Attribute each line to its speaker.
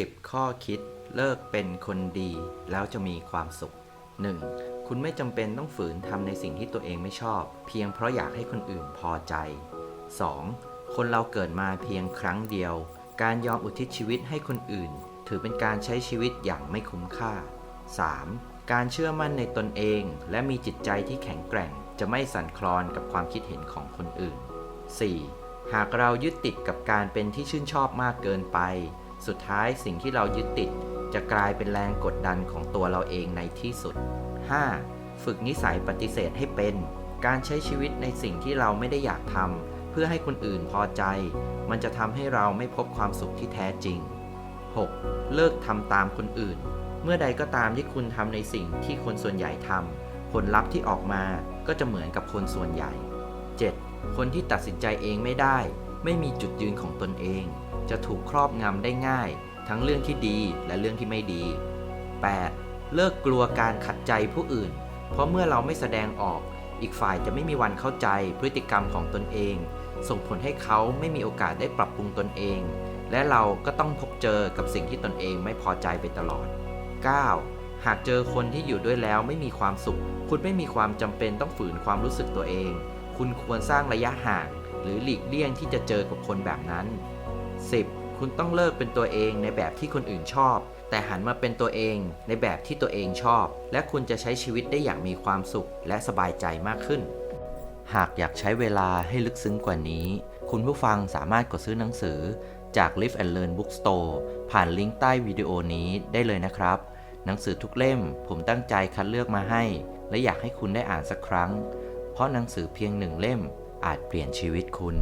Speaker 1: 10 ข้อคิดเลิกเป็นคนดี แล้วจะมีความสุข 1. คุณไม่จำเป็นต้องฝืนทำในสิ่งที่ตัวเองไม่ชอบ เพียงเพราะอยากให้คนอื่นพอใจ 2. คนเราเกิดมาเพียงครั้งเดียว การยอมอุทิศชีวิตให้คนอื่น ถือเป็นการใช้ชีวิตอย่างไม่คุ้มค่า 3. การเชื่อมั่นในตนเอง และมีจิตใจที่แข็งแกร่ง จะไม่สั่นคลอนกับความคิดเห็นของคนอื่น 4. หากเรายึดติดกับการเป็นที่ชื่นชอบมากเกินไป สุดท้ายสิ่งที่เรายึดติดจะกลายเป็นแรงกดดันของตัวเราเองในที่สุด 5. ฝึกนิสัยปฏิเสธให้เป็น การใช้ชีวิตในสิ่งที่เราไม่ได้อยากทำเพื่อให้คนอื่นพอใจ มันจะทำให้เราไม่พบความสุขที่แท้จริง 6. เลิกทำตามคนอื่น เมื่อใดก็ตามที่คุณทำในสิ่งที่คนส่วนใหญ่ทำผลลัพธ์ที่ออกมาก็จะเหมือนกับคนส่วนใหญ่ 7. คนที่ตัดสินใจเองไม่ได้ ไม่มีจุดยืนของตนเอง จะถูกครอบงำได้ง่าย ทั้งเรื่องที่ดีและเรื่องที่ไม่ดี 8. เลิกกลัวการขัดใจผู้อื่น เพราะเมื่อเราไม่แสดงออก อีกฝ่ายจะไม่มีวันเข้าใจพฤติกรรมของตนเอง ส่งผลให้เขาไม่มีโอกาสได้ปรับปรุงตนเอง และเราก็ต้องพบเจอกับสิ่งที่ตนเองไม่พอใจไปตลอด 9. หากเจอคนที่อยู่ด้วยแล้วไม่มีความสุข คุณไม่มีความจำเป็นต้องฝืนความรู้สึกตัวเอง คุณควรสร้างระยะห่าง หรือหลีกเลี่ยงที่จะเจอกับคนแบบนั้น 10. คุณต้องเลิกเป็นตัวเองในแบบที่คนอื่นชอบ แต่หันมาเป็นตัวเองในแบบที่ตัวเองชอบ และคุณจะใช้ชีวิตได้อย่างมีความสุขและสบายใจมากขึ้น หากอยากใช้เวลาให้ลึกซึ้งกว่านี้ คุณผู้ฟังสามารถกดซื้อหนังสือจาก Live and Learn Bookstore ผ่านลิงก์ใต้วิดีโอนี้ได้เลยนะครับ หนังสือทุกเล่มผมตั้งใจคัดเลือกมาให้ และอยากให้คุณได้อ่านสักครั้ง เพราะหนังสือเพียงหนึ่งเล่ม อาจเปลี่ยนชีวิตคุณ